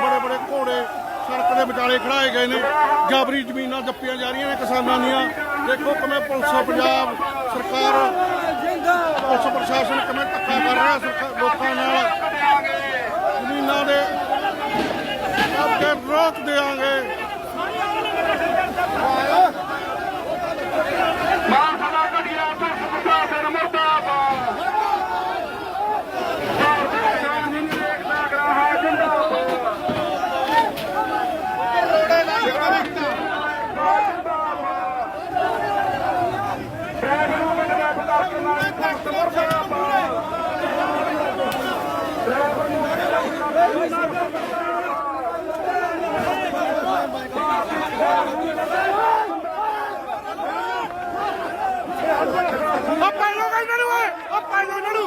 ਬੜੇ ਬੜੇ ਘੋੜੇ ਸੜਕ ਦੇ ਵਿਚਾਲੇ ਖੜਾਏ ਗਏ ਨੇ। ਜਾਬਰੀ ਜ਼ਮੀਨਾਂ ਜੱਪੀਆਂ ਜਾ ਰਹੀਆਂ ਨੇ ਕਿਸਾਨਾਂ ਦੀਆਂ। ਦੇਖੋ ਕਿਵੇਂ ਪੁਲਿਸ ਪੰਜਾਬ ਸਰਕਾਰ ਪੁਲਿਸ ਪ੍ਰਸ਼ਾਸਨ ਕਿਵੇਂ ਧੱਕਾ ਕਰ ਰਿਹਾ ਸਰਕਾਰ ਲੋਕਾਂ ਨਾਲ। ਜ਼ਮੀਨਾਂ ਦੇ ਅੱਗੇ ਰੋਕ ਦੇਾਂਗੇ ਉਹ ਪਾਲੋ ਕਹਿੰਦੇ ਨੂੰ ਓਏ ਉਹ ਪਾਲੋ ਇਹਨਾਂ ਨੂੰ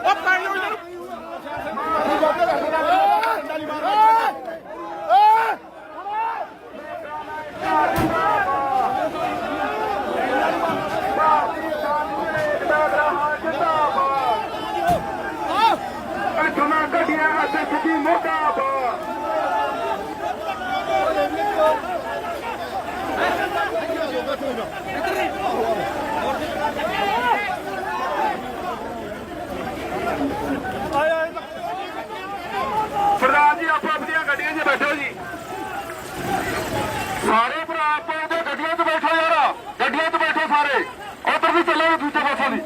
ਉਹ ਪਾਲੋ ਇਹਨਾਂ ਨੂੰ ਪ੍ਰਧਾਨ ਜੀ ਆਪੋ ਆਪਣੀਆਂ ਗੱਡੀਆਂ 'ਚ ਬੈਠੋ ਜੀ ਸਾਰੇ ਭਰਾ ਆਪੋ ਆਪਣੀਆਂ ਗੱਡੀਆਂ 'ਚ ਬੈਠੋ ਯਾਰ ਗੱਡੀਆਂ 'ਚ ਬੈਠੋ ਸਾਰੇ ਉਧਰ ਵੀ ਚੱਲੋ ਦੂਜੇ ਪਾਸੋਂ ਦੀ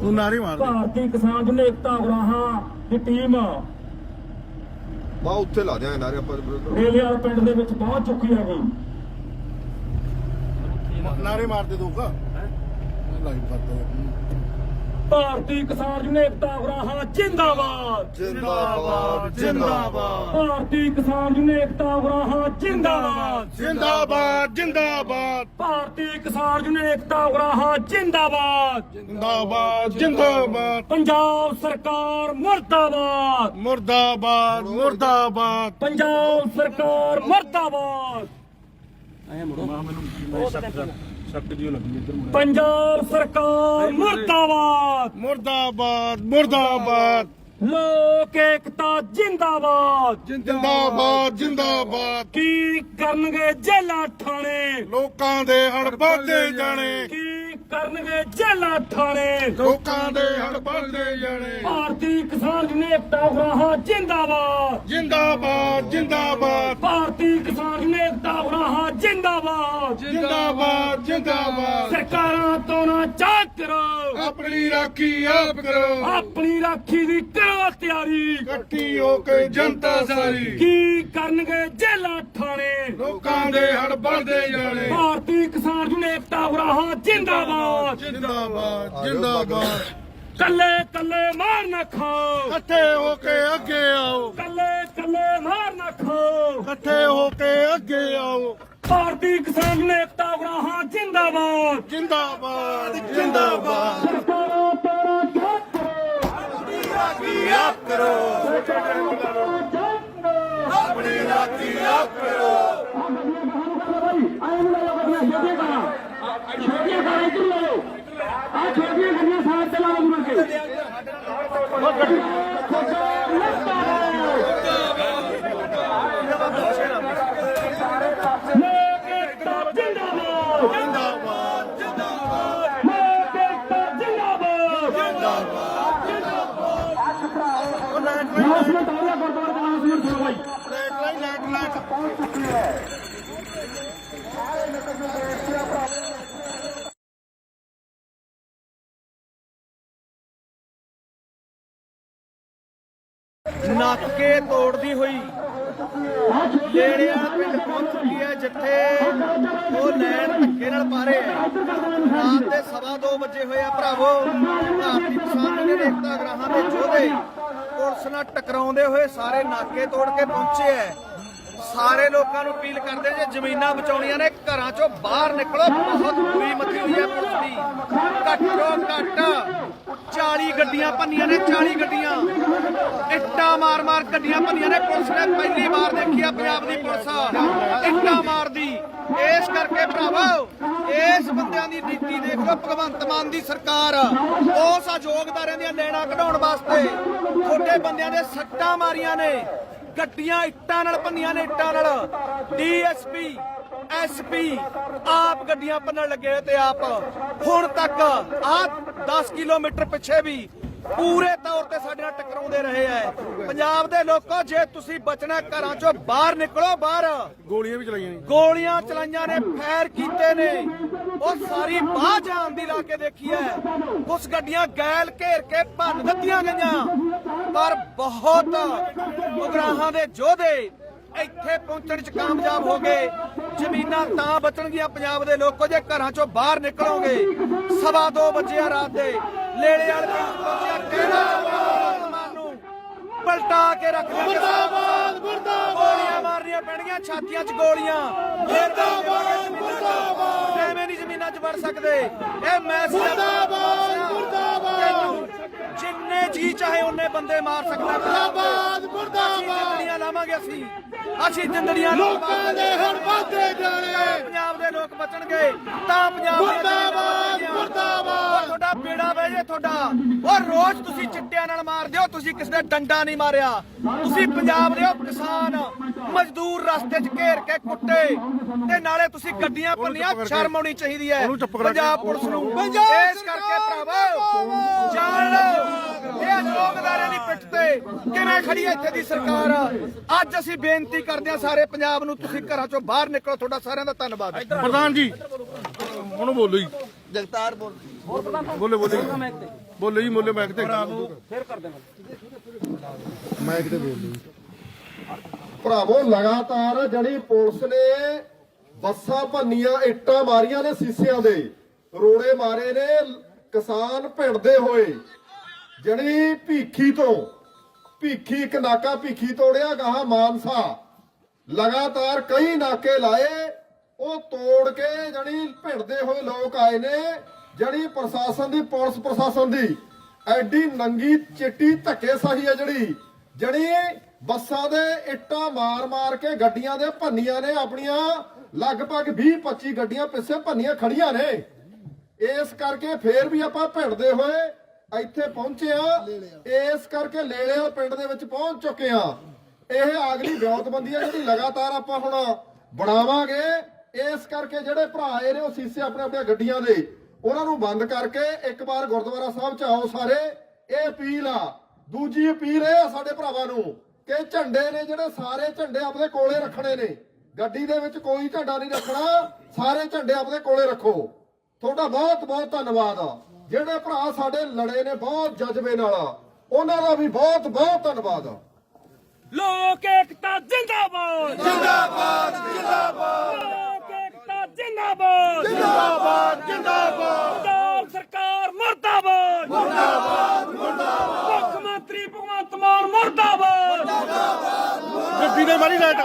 ਤੂੰ ਨਾਰੀ ਮਾਰ ਭਾਰਤੀ ਕਿਸਾਨ ਯੂਨੀਅਨ ਏਕਤਾ ਉਗਰਾਹਾਂ ਦੀ ਟੀਮ। ਬਾ ਉੱਥੇ ਲਾ ਦਿਆਂਗੇ ਨਾਰੇ ਆਪਾਂ ਰੇਲਿਆਲ ਪਿੰਡ ਦੇ ਵਿੱਚ ਪਹੁੰਚ ਚੁੱਕੀ ਹੈਗੀ ਨਾਰੇ ਮਾਰ ਦੇ ਦੂਗਾ ਲਾਈਵ ਕਰਦਾ ਭਾਰਤੀ ਕਿਸਾਨ ਯੂਨੀਅਨ ਏਕਤਾ ਉਗਰਾਹਾਂ ਜਿੰਦਾਬਾਦ। ਜਿੰਦਾਬਾਦ ਜਿੰਦਾਬਾਦ। ਭਾਰਤੀ ਕਿਸਾਨ ਯੂਨੀਅਨ ਏਕਤਾ ਉਗਰਾਹਾਂ ਜਿੰਦਾਬਾਦ। ਜਿੰਦਾਬਾਦ ਜਿੰਦਾਬਾਦ। ਭਾਰਤੀ ਕਿਸਾਨ ਯੂਨੀਅਨ ਏਕਤਾ ਉਗਰਾਹਾਂ ਜਿੰਦਾਬਾਦ। ਜਿੰਦਾਬਾਦ ਜਿੰਦਾਬਾਦ। ਪੰਜਾਬ ਸਰਕਾਰ ਮੁਰਦਾਬਾਦ। ਮੁਰਦਾਬਾਦ ਮੁਰਦਾਬਾਦ। ਪੰਜਾਬ ਸਰਕਾਰ ਮੁਰਦਾਬਾਦ। ਪੰਜਾਬ ਸਰਕਾਰ ਮੁਰਦਾਬਾਦ। ਮੁਰਦਾਬਾਦ ਮੁਰਦਾਬਾਦ। ਲੋਕ ਏਕਤਾ ਜਿੰਦਾਬਾਦ। ਜਿੰਦਾਬਾਦ ਜਿੰਦਾਬਾਦ। ਕੀ ਕਰਨਗੇ ਜੇਲਾਂ ਠਾਣੇ ਲੋਕਾਂ ਦੇ ਹੜ ਵੱਧਦੇ ਜਾਣੇ। ਕੀ ਕਰਨਗੇ ਜੇਲਾਂ ਠਾਣੇ ਲੋਕਾਂ ਦੇ ਹੜ ਵੱਧਦੇ ਜਾਣੇ। ਭਾਰਤੀ ਕਿਸਾਨ ਏਕਤਾ ਉਗਰਾਹਾਂ ਜਿੰਦਾਬਾਦ। ਜਿੰਦਾਬਾਦ ਜਿੰਦਾਬਾਦ। ਭਾਰਤੀ ਕਿਸਾਨ ਏਕਤਾ ਉਗਰਾਹਾਂ ਜਿੰਦਾਬਾਦ। ਜਿੰਦਾਬਾਦ ਜਿੰਦਾਬਾਦ। ਸਰਕਾਰਾਂ ਤੋਂ ਨਾ ਚਾਕ ਕਰੋ। ਆਪਣੀ ਰਾਖੀ ਆਪ ਕਰੋ। ਆਪਣੀ ਰਾਖੀ ਦੀ ਕਰੋ ਤਿਆਰੀ ਇਕੱਠੀ ਹੋ ਕੇ ਜਨਤਾ ਸਾਰੀ। ਕੀ ਕਰਨਗੇ ਜੇਲਾਂ ਠਾਣੇ ਲੋਕਾਂ ਦੇ ਹੜ ਵੱਧਦੇ ਜਾਣੇ। ਭਾਰਤੀ ਕਿਸਾਨ ਯੂਨੀਅਨ ਏਕਤਾ ਉਗਰਾਹਾਂ ਜਿੰਦਾਬਾਦ। ਜਿੰਦਾਬਾਦ ਜਿੰਦਾਬਾਦ। ਕੱਲੇ ਕੱਲੇ ਮਾਰ ਨਾ ਖਾਓ। ਇਕੱਠੇ ਹੋ ਕੇ ਅੱਗੇ ਆਓ। ਕੱਲੇ ਕੱਲੇ ਮਾਰ ਨਾ ਖਾਓ। ਇਕੱਠੇ ਹੋ ਕੇ ਅੱਗੇ ਆਓ। ਭਾਰਤੀ ਕਿਸਾਨ ਯੂਨੀਅਨ ਏਕਤਾ ਉਗਰਾਹਾਂ ਜਿੰਦਾਬਾਦ। ਜਿੰਦਾਬਾਦ ਜਿੰਦਾਬਾਦ। ਸਰਕਾਰਾਂ ਤੋਂ ਨਾ ਚਾਕ ਕਰੋ। ਆਪ ਕਰੋ। ਆਪਣੀ ਰਾਖੀ ਆਪ ਕਰੋ ਆਏ ਨੂੰ ਲਓ ਗੱਡੀਆਂ ਛੋਟੀਆਂ ਕਾਰਾਂ ਛੋਟੀਆਂ ਕਾਰਾਂ ਇੱਧਰ ਲੈ ਲਓ ਆ ਛੋਟੀਆਂ ਗੱਡੀਆਂ ਸਾਈਡ ਤੇ ਲਾਓ ਮੁੜ ਕੇ ਨੱਕ ਤੋੜਦੀ ਹੋਈ। ਲੇੜਿਆ ਪਿੰਡ ਪਹੁੰਚ ਚੁੱਕੀ ਹੈ ਜਿੱਥੇ ਉਹ ਲੈਣ ਧੱਕੇ ਨਾਲ ਪਾ ਰਹੇ ਆ ਰਾਤ ਦੇ ਸਵਾ ਦੋ ਵਜੇ ਹੋਏ ਆ ਭਰਾਵੋ। ਭਾਰਤੀ ਕਿਸਾਨ ਯੂਨੀਅਨ ਏਕਤਾ ਗ੍ਰਾਹਾਂ ਦੇ ਯੋਧੇ ਪੁਲਿਸ ਨਾਲ ਟਕਰਾਉਂਦੇ ਹੋਏ ਸਾਰੇ ਨਾਕੇ ਤੋੜ ਕੇ ਪਹੁੰਚੇ ਐ ਸਾਰੇ ਲੋਕਾਂ ਨੂੰ ਅਪੀਲ ਕਰਦੇ ਜੇ, ਜ਼ਮੀਨਾਂ ਬਚਾਉਣੀਆਂ ਨੇ, ਘਰਾਂ ਚੋਂ ਬਾਹਰ ਨਿਕਲੋ। ਬਹੁਤ ਬੁਰੀ ਮੱਥੀ ਹੋਈ ਹੈ ਪੁਲਿਸ ਦੀ। ਘੱਟੋ ਘੱਟ 40 ਗੱਡੀਆਂ ਭੰਨੀਆਂ ਨੇ 40 ਗੱਡੀਆਂ। ਇੱਟਾਂ ਮਾਰ-ਮਾਰ ਗੱਡੀਆਂ ਭੰਨੀਆਂ ਨੇ। ਪੁਲਿਸ ਨੇ ਪਹਿਲੀ ਵਾਰ ਦੇਖੀ ਆ ਪੰਜਾਬ ਦੀ ਪੁਲਿਸ ਇੱਟਾਂ ਮਾਰਦੀ। ਇਸ ਕਰਕੇ ਭਰਾਵੋ, ਇਸ ਬੰਦਿਆਂ ਦੀ ਨੀਤੀ ਦੇਖ ਲਓ, ਭਗਵੰਤ ਮਾਨ ਦੀ ਸਰਕਾਰ। ਉਸ ਅਯੋਗਦਾਰਾਂ ਦੀਆਂ ਲੈਣਾ ਕਢਾਉਣ ਵਾਸਤੇ। ਛੋਟੇ ਬੰਦਿਆਂ ਦੇ ਸੱਟਾਂ ਮਾਰੀਆਂ ਨੇ। ਗੱਡੀਆਂ ਇੱਟਾਂ ਨਾਲ ਭੰਨੀਆਂ ਨੇ ਇੱਟਾਂ ਨਾਲ। ਡੀਐਸਪੀ ਐਸਪੀ ਆਪ ਗੱਡੀਆਂ ਭੰਨਣ ਲੱਗੇ ਤੇ ਆਪ। ਹੁਣ ਤੱਕ ਆ 10 ਕਿਲੋਮੀਟਰ ਪਿੱਛੇ ਵੀ ਪੂਰੇ ਤੌਰ ਤੇ ਸਾਡੇ ਨਾਲ ਟਕਰਾਉਂਦੇ ਰਹੇ ਐ। ਪੰਜਾਬ ਦੇ ਲੋਕੋ ਜੇ ਤੁਸੀਂ ਬਚਣਾ ਘਰਾਂ ਚੋਂ ਬਾਹਰ ਨਿਕਲੋ ਬਾਹਰ। ਗੋਲੀਆਂ ਵੀ ਚਲਾਈਆਂ ਨੇ। ਗੋਲੀਆਂ ਚਲਾਈਆਂ ਨੇ ਫਾਇਰ ਕੀਤੇ ਨੇ। ਉਹ ਸਾਰੀ ਬਾਹ ਜਾਨ ਦੀ ਲਾ ਕੇ ਦੇਖੀ ਐ। ਕੁਝ ਗੱਡੀਆਂ ਗੈਲ ਘੇਰ ਕੇ ਭੰਨ ਦਿੱਤੀਆਂ ਗਈਆਂ। ਪਰ ਬਹੁਤ ਉਗਰਾਹਾਂ ਦੇ ਯੋਧੇ ਇੱਥੇ ਪਹੁੰਚਣ ਚ ਕਾਮਯਾਬ ਹੋ ਗਏ। ਜ਼ਮੀਨਾਂ ਤਾਂ ਬਚਣਗੀਆਂ ਪੰਜਾਬ ਦੇ ਲੋਕੋ ਜੇ ਘਰਾਂ ਚੋਂ ਬਾਹਰ ਨਿਕਲੋਗੇ। ਸਵਾ ਦੋ ਵਜੇ ਆ ਰਾਤ ਦੇ। ਲੇਲੇ ਵਾਲੇ ਪਿੰਡ ਪਹੁੰਚਿਆ ਕਿਹੜਾ ਮੁਸਲਮਾਨ ਨੂੰ? ਪਲਟਾ ਕੇ ਰੱਖ ਦੇ ਮੁਰਦਾਬਾਦ ਮੁਰਦਾਬਾਦ ਗੋਲੀਆਂ ਮਾਰਨੀਆਂ ਪੈਣਗੀਆਂ ਛਾਤੀਆਂ 'ਚ ਗੋਲੀਆਂ। ਮੁਰਦਾਬਾਦ ਮੁਰਦਾਬਾਦ ਐਵੇਂ ਨਹੀਂ ਜ਼ਮੀਨਾਂ 'ਚ ਵੜ ਸਕਦੇ। ਇਹ ਮੈਸੇਜ ਮੁਰਦਾਬਾਦ ਜਿੰਨੇ ਜੀ ਚਾਹੇ ਉਹਨੇ ਬੰਦੇ ਮਾਰ ਸਕਦਾ ਮੁਰਦਾਬਾਦ ਮੁਰਦਾਬਾਦ। ਜਿੰਦੜੀਆਂ ਲਾਵਾਂਗੇ ਅਸੀਂ। ਅਸੀਂ ਜਿੰਦੜੀਆਂ ਲੋਕਾਂ ਦੇ ਹੁਣ ਵਾਧੇ ਜਾਣੇ। ਪੰਜਾਬ ਦੇ ਲੋਕ ਬਚਣਗੇ ਤਾਂ ਪੰਜਾਬ ਮੁਰਦਾਬਾਦ ਤੁਹਾਡਾ ਬੇੜਾ ਵੇ ਜੇ ਤੁਹਾਡਾ। ਉਹ ਰੋਜ਼ ਤੁਸੀਂ ਚਿੱਟਿਆਂ ਨਾਲ ਮਾਰਦੇ ਹੋ ਤੁਸੀਂ ਕਿਸੇ ਦਾ ਡੰਡਾ ਨਹੀਂ ਮਾਰਿਆ। ਤੁਸੀਂ ਪੰਜਾਬ ਦੇ ਉਹ ਕਿਸਾਨ ਮਜ਼ਦੂਰ ਰਸਤੇ 'ਚ ਘੇਰ ਕੇ ਕੁੱਟੇ। ਤੇ ਨਾਲੇ ਤੁਸੀਂ ਗੱਡੀਆਂ ਭੰਨੀਆਂ ਸ਼ਰਮ ਆਉਣੀ ਚਾਹੀਦੀ ਹੈ। ਪੰਜਾਬ ਪੁਲਿਸ ਨੂੰ। ਇਸ ਕਰਕੇ ਭਰਾਵੋ ਜਾਣ ਲਓ ਇਹ ਅਜੋਗਦਾਰਾਂ ਦੀ ਪਿੱਠ ਤੇ ਕਿਵੇਂ ਖੜੀ ਹੈ ਇੱਥੇ ਦੀ ਸਰਕਾਰ? ਅੱਜ ਅਸੀਂ ਬੇਨਤੀ ਕਰਦੇ ਹਾਂ ਸਾਰੇ ਪੰਜਾਬ ਨੂੰ ਤੁਸੀਂ ਘਰਾਂ ਚੋਂ ਬਾਹਰ ਨਿਕਲੋ। ਤੁਹਾਡਾ ਸਾਰਿਆਂ ਦਾ ਧੰਨਵਾਦ। ਪ੍ਰਧਾਨ ਜੀ ਹੁਣ ਬੋਲੋ ਜੀ। ਜਗਤਾਰ ਬੋਲ। ਬੋਲੇ ਬੋਲੇ। ਬੋਲੇ ਜੀ ਬੋਲੇ ਮੈਂ ਕਿਤੇ ਭਰਾਵੋ ਲਗਾਤਾਰ ਜਣੀ ਪੁਲਿਸ ਨੇ ਬੱਸਾਂ ਭੰਨੀਆਂ ਇੱਟਾਂ ਮਾਰੀਆਂ ਨੇ ਸੀਸਿਆਂ ਦੇ। ਰੋੜੇ ਮਾਰੇ ਨੇ ਕਿਸਾਨ ਭਿੰਡਦੇ ਹੋਏ। ਜਣੀ ਭੀਖੀ ਤੋਂ ਭੀਖੀ ਇੱਕ ਨਾਕਾ ਭੀਖੀ ਤੋੜਿਆ ਗਾਹਾਂ ਮਾਨਸਾ। ਲਗਾਤਾਰ ਕਈ ਨਾਕੇ ਲਾਏ ਉਹ ਤੋੜ ਕੇ ਜਣੀ ਭਿੰਡਦੇ ਹੋਏ ਲੋਕ ਆਏ ਨੇ, ਜਣੀ ਪ੍ਰਸ਼ਾਸਨ ਦੀ, ਪੁਲਿਸ ਪ੍ਰਸ਼ਾਸਨ ਦੀ। ਐਡੀ ਨੰਗੀ ਚਿੱਟੀ ਧੱਕੇ ਹੈ ਜਿਹੜੀ। ਜਣੀ ਬੱਸਾਂ ਦੇ ਇੱਟਾਂ ਮਾਰ-ਮਾਰ ਕੇ ਗੱਡੀਆਂ ਦੇ ਭੰਨੀਆਂ ਨੇ ਆਪਣੀਆਂ। ਲਗਭਗ 20-25 ਗੱਡੀਆਂ ਪਿੱਛੇ ਭੰਨੀਆਂ ਖੜੀਆਂ ਨੇ। ਇਸ ਕਰਕੇ ਫੇਰ ਵੀ ਆਪਾਂ ਭਿੜਦੇ ਹੋਏ ਇੱਥੇ ਪਹੁੰਚੇ ਆ। ਇਸ ਕਰਕੇ ਲੇਲਿਆਂ ਪਿੰਡ ਦੇ ਵਿੱਚ ਪਹੁੰਚ ਚੁੱਕੇ ਆ। ਇਹ ਅਗਲੀ ਵਿਉਂਤਬੰਦੀ ਹੈ ਜਿਹੜੀ ਲਗਾਤਾਰ ਆਪਾਂ ਹੁਣ ਬਣਾਵਾਂਗੇ। ਇਸ ਕਰਕੇ ਜਿਹੜੇ ਭਰਾ ਆਏ ਨੇ ਉਹ ਸੀਸੇ ਆਪਣੇ ਆਪਣੇ ਗੱਡੀਆਂ ਦੇ ਉਹਨਾਂ ਨੂੰ ਬੰਦ ਕਰਕੇ ਇੱਕ ਵਾਰ ਗੁਰਦੁਆਰਾ ਸਾਹਿਬ ਚ ਆਓ ਸਾਰੇ। ਇਹ ਅਪੀਲ ਆ। ਦੂਜੀ ਅਪੀਲ ਇਹ ਆ ਸਾਡੇ ਭਰਾਵਾਂ ਨੂੰ ਕਿ ਝੰਡੇ ਨੇ ਜਿਹੜੇ ਸਾਰੇ ਝੰਡੇ ਆਪਣੇ ਕੋਲੇ ਰੱਖਣੇ ਨੇ ਗੱਡੀ ਦੇ ਵਿੱਚ ਕੋਈ ਝੰਡਾ ਨਹੀਂ ਰੱਖਣਾ ਸਾਰੇ ਝੰਡੇ ਆਪਣੇ ਕੋਲੇ ਰੱਖੋ। ਤੁਹਾਡਾ ਬਹੁਤ ਬਹੁਤ ਧੰਨਵਾਦ ਆ। ਜਿਹੜੇ ਭਰਾ ਸਾਡੇ ਲੜੇ ਨੇ ਬਹੁਤ ਜਜ਼ਬੇ ਨਾਲ ਉਹਨਾਂ ਦਾ ਵੀ ਬਹੁਤ ਬਹੁਤ ਧੰਨਵਾਦ ਆ। ਲੋਕ ਏਕਤਾ ਜਿੰਦਾਬਾਦ। ਜਿੰਦਾਬਾਦ ਜਿੰਦਾਬਾਦ। ਜਿੰਦਾਬਾਦ। ਜਿੰਦਾਬਾਦ ਜਿੰਦਾਬਾਦ। ਪੰਜਾਬ ਸਰਕਾਰ ਮੁਰਦਾਬਾਦ। ਮੁਰਦਾਬਾਦ ਮੁਰਦਾਬਾਦ। ਮੁੱਖ ਮੰਤਰੀ ਭਗਵੰਤ ਮਾਨ ਮੁਰਦਾਬਾਦ। ਗੱਡੀ ਨੇ ਮਾਰੀ ਲਾਈਟ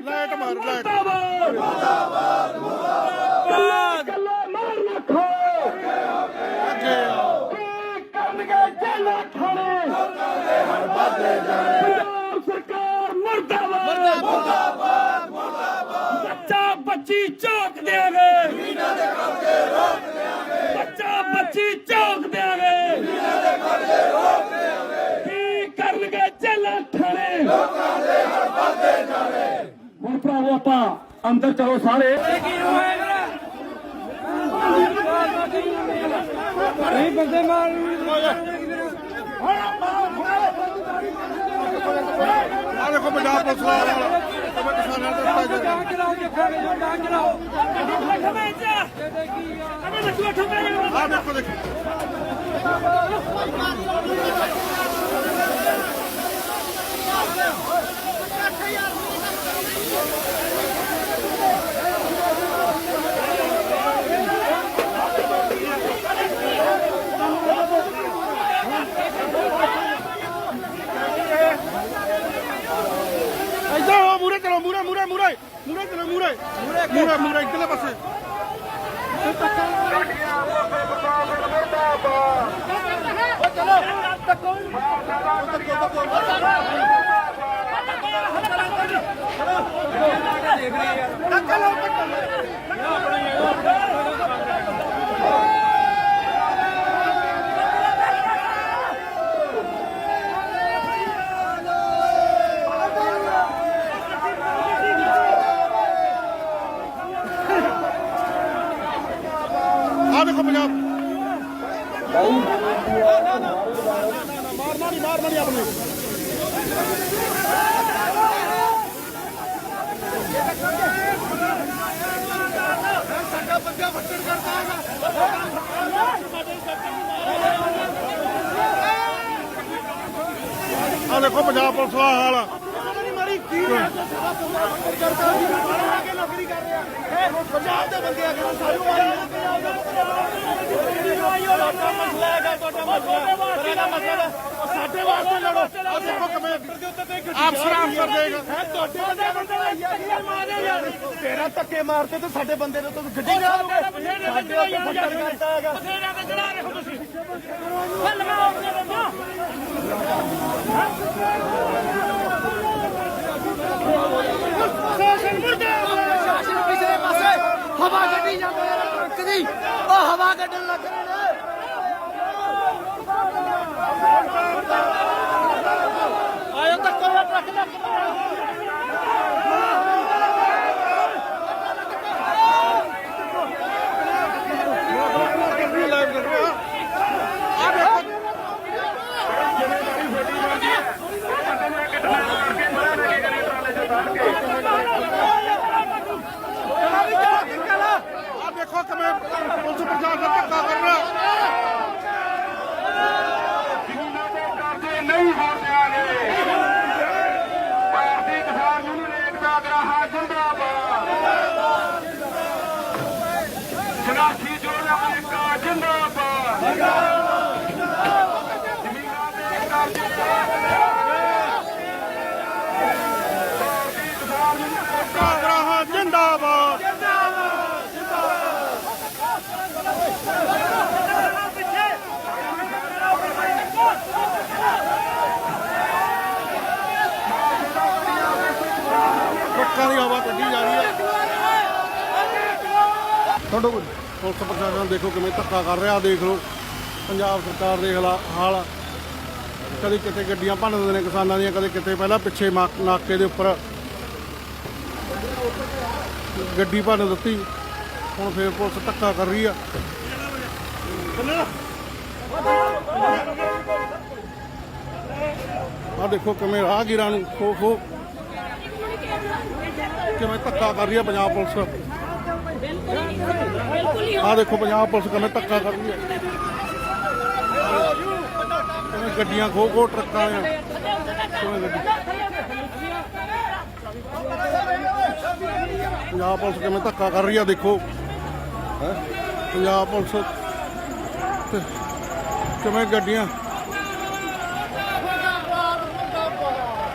ਲਾਈਟ ਮਾਰ ਲਾਈਟ ਮੁਰਦਾਬਾਦ। ਮੁਰਦਾਬਾਦ ਮੁਰਦਾਬਾਦ। ਮਾਰ ਰੱਖੋ। ਕੀ ਕਰਨਗੇ ਜੇਲਾ ਖਾਣੇ? ਪੰਜਾਬ ਸਰਕਾਰ ਮੁਰਦਾਬਾਦ। ਮੁਰਦਾਬਾਦ। ਬੱਚਾ ਝੋਕ ਦੇਗੇ ਮੀਨਾ ਦੇ ਕਰਕੇ ਰੋਕ ਦੇਗੇ ਬੱਚਾ ਬੱਚੀ ਝੋਕ ਦੇਗੇ ਮੀਨਾ ਦੇ ਕਰਕੇ ਰੋਕ ਦੇਗੇ ਕੀ ਕਰਨਗੇ ਜੇਲਾ ਖਾਣੇ ਲੋਕਾਂ ਦੇ ਹਰ ਪਾਸੇ ਜਾਣੇ ਹੁਣ ਭਰਾਵੋ ਆਪਾਂ ਅੰਦਰ ਚਲੋ ਸਾਰੇ। ਆ ਦੇਖੋ ਪੰਜਾਬ ਪੁਲਿਸ ਵਾਲਾ। ਕਿਸਾਨਾਂ ਦੇ ਉੱਤੇ ਆ ਦੇਖੋ ਦੇਖੋ ਇੱਧਰ ਮੂਰੇ ਚਲੋ ਮੂਰੇ ਮੂਰੇ ਮੂਰੇ ਮੂਰੇ ਚਲੋ ਮੂਰੇ ਮੂਰੇ ਮੂਰੇ ਇੱਧਰਲੇ ਪਾਸੇ ਆ ਦੇਖੋ ਪੰਜਾਬ ਮਾਰਨਾ ਨਹੀਂ ਮਾਰਨਾ ਨਹੀਂ ਆਪਣੇ ਆ ਪੰਜਾਬ ਪੁਲਿਸ ਦਾ ਹਾਲ। ਆ ਸਾਡੇ ਵਾਸਤੇ ਲੜੋ ਆ ਦੇਖੋ ਕਿਵੇਂ ਅਫਸਰ ਅਫਸਰ ਦੇਗਾ ਤੁਹਾਡੇ ਬੰਦੇ ਬੰਦੇ ਮਾਰੇ ਯਾਰ ਤੇਰਾ ਧੱਕੇ ਮਾਰਦੇ ਤੇ ਸਾਡੇ ਬੰਦੇ ਦੇ ਤੋਂ ਗੱਡੀ ਨਾ ਬਥੇਰੇ ਬੰਦੇ ਆਈ ਜਾਂਦੇ ਬਥੇਰੇ ਤੇ ਚੜਾ ਰਹੇ ਹੋ ਤੁਸੀਂ। ਹੱਲ ਮੈਂ ਆਪਣੇ ਬੰਦਾ ਸ਼ਾਸਨ ਪਿਛਲੇ ਪਾਸੇ ਹਵਾ ਕੱਢੀ ਜਾਂਦੇ ਯਾਰ ਟਰੱਕ ਦੀ ਉਹ ਹਵਾ ਕੱਢਣ ਲੱਗ ਰਹੇ ਨੇ ਆਇਓ ਧੱਕਾ। ਟਰੱਕ ਦਾ ਲਾਈਵ ਕਰ ਰਿਹਾ ਆ ਦੇਖੋ ਆ ਦੇਖੋ ਕਿਵੇਂ ਪੁਲਿਸ ਪ੍ਰਸ਼ਾਸਨ ਧੱਕਾ ਕਰ ਰਿਹਾ ਕਰਦੇ ਨਹੀਂ ਹੋਣ ਦਿਆਂਗੇ ਭਾਰਤੀ ਕਿਸਾਨ ਯੂਨੀਅਨ ਏਕਤਾ ਗਰਾਹਾ ਜਿੰਦਾਬਾਦ ਸੰਘਰਸ਼ੀ ਜੋੜਿਆ ਏਕਾ ਜਿੰਦਾਬਾਦ ਜ਼ਮੀਨਾਂ ਦੇ ਕਬਜ਼ੇ ਭਾਰਤੀ ਕਿਸਾਨ ਯੂਨੀਅਨ ਏਕਤਾ ਕਾਂਗਰਹਾ ਜਿੰਦਾਬਾਦ ਟਰੱਕਾਂ ਦੀ ਹਵਾ ਕੱਢੀ ਜਾ ਰਹੀ ਹੈ। ਛੱਡੋ ਕੁਝ ਪੁਲਿਸ ਪ੍ਰਸ਼ਾਸਨ ਦੇਖੋ ਕਿਵੇਂ ਧੱਕਾ ਕਰ ਰਿਹਾ ਦੇਖ ਲਓ। ਪੰਜਾਬ ਸਰਕਾਰ ਦੇ ਹਾਲਾ- ਹਾਲ ਕਦੇ ਕਿਤੇ ਗੱਡੀਆਂ ਭੰਨ ਦਿੰਦੇ ਨੇ ਕਿਸਾਨਾਂ ਦੀਆਂ, ਕਦੇ ਕਿਤੇ ਪਹਿਲਾਂ ਪਿੱਛੇ ਮਾ- ਨਾਕੇ ਦੇ ਉੱਪਰ ਗੱਡੀ ਭੰਨ ਦਿੱਤੀ, ਹੁਣ ਫੇਰ ਪੁਲਿਸ ਧੱਕਾ ਕਰ ਰਹੀ ਆ। ਆ ਦੇਖੋ ਕਿਵੇਂ ਰਾਹਗੀਰਾਂ ਨੂੰ ਖੋ ਖੋ ਕਿਵੇਂ ਧੱਕਾ ਕਰ ਰਹੀ ਆ ਪੰਜਾਬ ਪੁਲਿਸ। ਆ ਦੇਖੋ ਪੰਜਾਬ ਪੁਲਿਸ ਕਿਵੇਂ ਧੱਕਾ ਕਰ ਰਹੀ ਹੈ ਕਿਵੇਂ ਗੱਡੀਆਂ ਖੋ ਖੋ ਟਰੱਕਾਂ ਆ? ਕਿਵੇਂ ਗੱਡੀ? ਪੰਜਾਬ ਪੁਲਿਸ ਕਿਵੇਂ ਧੱਕਾ ਕਰ ਰਹੀ ਆ, ਦੇਖੋ। ਹੈਂ? ਪੰਜਾਬ ਪੁਲਿਸ ਕਿਵੇਂ ਗੱਡੀਆਂ?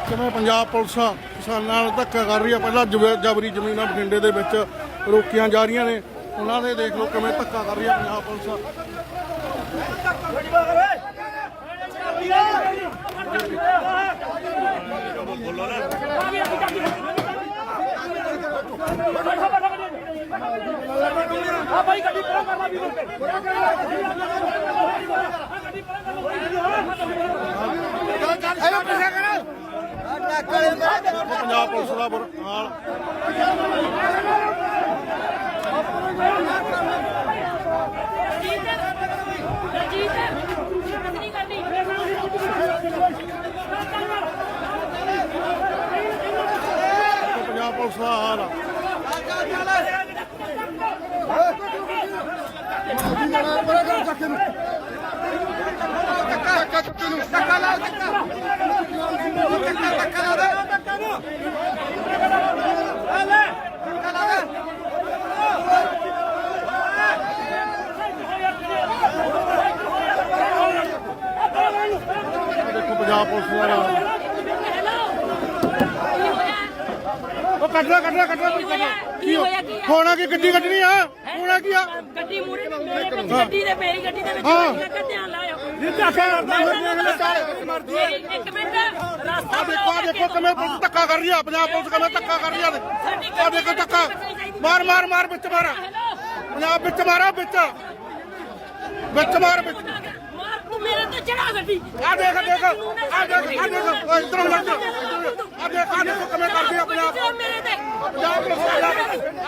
ਕਿਵੇਂ ਪੰਜਾਬ ਪੁਲਿਸ ਕਿਸਾਨਾਂ ਨਾਲ ਧੱਕਾ ਕਰ ਰਹੀ ਆ? ਪਹਿਲਾਂ ਜਬ- ਜਬਰੀ ਜ਼ਮੀਨਾਂ ਬਠਿੰਡੇ ਦੇ ਵਿੱਚ ਰੋਕੀਆਂ ਜਾ ਰਹੀਆਂ ਨੇ। ਉਹਨਾਂ ਦੇ ਦੇਖ ਲਓ ਕਿਵੇਂ ਧੱਕਾ ਕਰ ਰਹੀ ਆ ਪੰਜਾਬ ਪੁਲਿਸ। ਆ ਭਾਈ ਗੱਡੀ ਪਰਾਂ ਕਰ ਲਾ ਵੀ ਰੁਕ ਦੇਖੋ ਪੰਜਾਬ ਪੁਲਿਸ ਦਾ ਬੁਰਾ ਹਾਲ। ਪੰਜਾਬ ਪੁਲਿਸ ਦਾ ਹਾਲ ਆ। ਆਹ ਪੰਜਾਬ ਪੁਲਿਸ ਦਾ। ਉਹ ਕੱਢਣਾ ਕੱਢਣਾ ਕੱਢਣਾ ਕੀ ਹੋਇਆ? ਕੀ ਹੋਣਾ ਕੀ ਗੱਡੀ ਕੱਢਣੀ ਆ? ਹੋਣਾ ਕੀ ਆ? ਗੱਡੀ ਮੂਰੇ ਮੇਰੇ ਵਿੱਚ ਗੱਡੀ ਦੇ ਮੇਰੀ ਗੱਡੀ ਦੇ ਵਿੱਚ ਕਿਹਾ ਧਿਆਨ ਇਹ ਧੱਕਾ ਕਰਦਾ ਅਗਲੇ ਮਰਦੀ ਇੱਕ ਮਿੰਟ ਰਸਤਾ ਆ ਦੇਖੋ ਆ ਦੇਖੋ ਕਿਵੇਂ ਪੁਲਿਸ ਧੱਕਾ ਕਰ ਰਹੀ ਆ ਪੰਜਾਬ ਪੁਲਿਸ ਕਿਵੇਂ ਧੱਕਾ ਕਰ ਰਹੀ ਆ ਆ ਦੇਖੋ। ਧੱਕਾ। ਮਾਰ ਮਾਰ ਮਾਰ ਵਿੱਚ ਮਾਰ। ਪੰਜਾਬ ਵਿੱਚ ਮਾਰਾ ਵਿੱਚ। ਵਿੱਚ ਮਾਰ ਵਿੱਚ। ਮਾਰ ਤੂੰ ਚੜਾ ਗੱਡੀ ਆ ਦੇਖ ਦੇਖ ਆ ਦੇਖ ਆ ਦੇਖ ਓਏ ਇਧਰੋਂ ਲੱਗ ਆ ਦੇਖ ਆ ਦੇਖੋ ਕਿਵੇਂ ਕਰਦੀ ਆ ਪੰਜਾਬ। ਮੇਰੇ ਤੇ। ਪੰਜਾਬ ਆ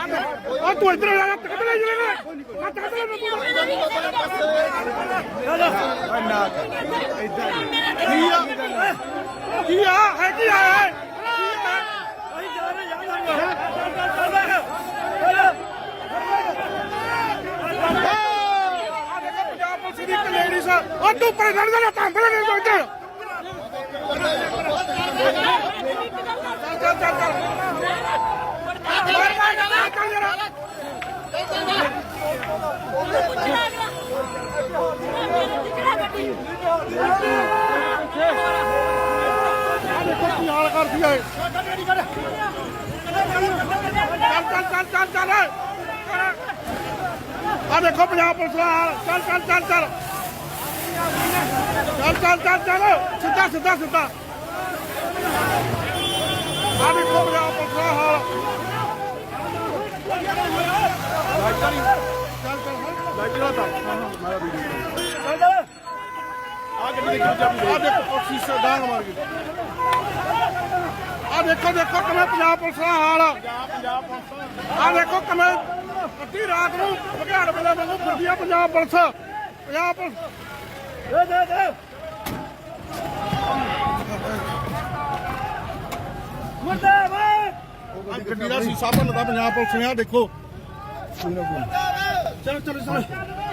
ਦੇਖ ਆ ਤੂੰ ਇਧਰੋਂ ਆ ਤੱਕ ਲੈ ਜਲੇ ਆ ਤੱਕ ਲੈ ਕੀ ਆ? ਕੀ ਆ? ਹੈ ਕੀ ਆ ਹੈ ਆ ਨਹੀਂ ਸਰ। ਉਹ ਤੂੰ ਪ੍ਰਧਾਨ ਦਾ ਧੰਦਲਾ ਨਹੀਂ ਸੋ ਇੱਧਰ ਚੱਲ ਚੱਲ ਚੱਲ ਨਾਲ ਕਰਦੀ ਐ ਚੱਲ ਚੱਲ ਚੱਲ। ਚੱਲ ਚੱਲ ਆ ਦੇਖੋ ਪੰਜਾਬ ਪੁਲਿਸ ਵਾਲਾ ਚੱਲ ਚੱਲ ਚੱਲ ਚੱਲ। ਚੱਲ ਚੱਲ ਚੱਲ ਚੱਲ। ਸਿੱਧਾ ਸਿੱਧਾ ਸਿੱਧਾ। ਆ ਦੇਖੋ ਪੰਜਾਬ ਪੁਲਿਸ ਦਾ ਹਾਲ ਚੱਲ ਚੱਲ ਆ ਗੱਡੀ ਦੇ ਆ ਦੇਖੋ ਸੀਸਾ ਡਾਂਗ ਮਾਰ ਗਈ। ਆ ਦੇਖੋ ਦੇਖੋ ਕਿਵੇਂ ਪੰਜਾਬ ਪੁਲਿਸ ਦਾ ਹਾਲ ਆ। ਆ ਦੇਖੋ ਕਿਵੇਂ ਅੱਧੀ ਰਾਤ ਨੂੰ ਬਘਿਆੜ ਵੇਲੇ ਵਾਂਗੂ ਫਿਰਦੀ ਆ ਪੰਜਾਬ ਪੁਲਿਸ। ਪੰਜਾਬ ਪੁਲਿਸ ਦੇ ਦੇ ਦੇ ਮੁਰਦਾਬਾਦ! ਗੱਡੀ ਦਾ ਸੀਸਾ ਭੰਨਦਾ ਪੰਜਾਬ ਪੁਲਿਸ ਨੇ ਆ ਦੇਖੋ। ਚਲੋ ਚਲੋ ਚਲੋ।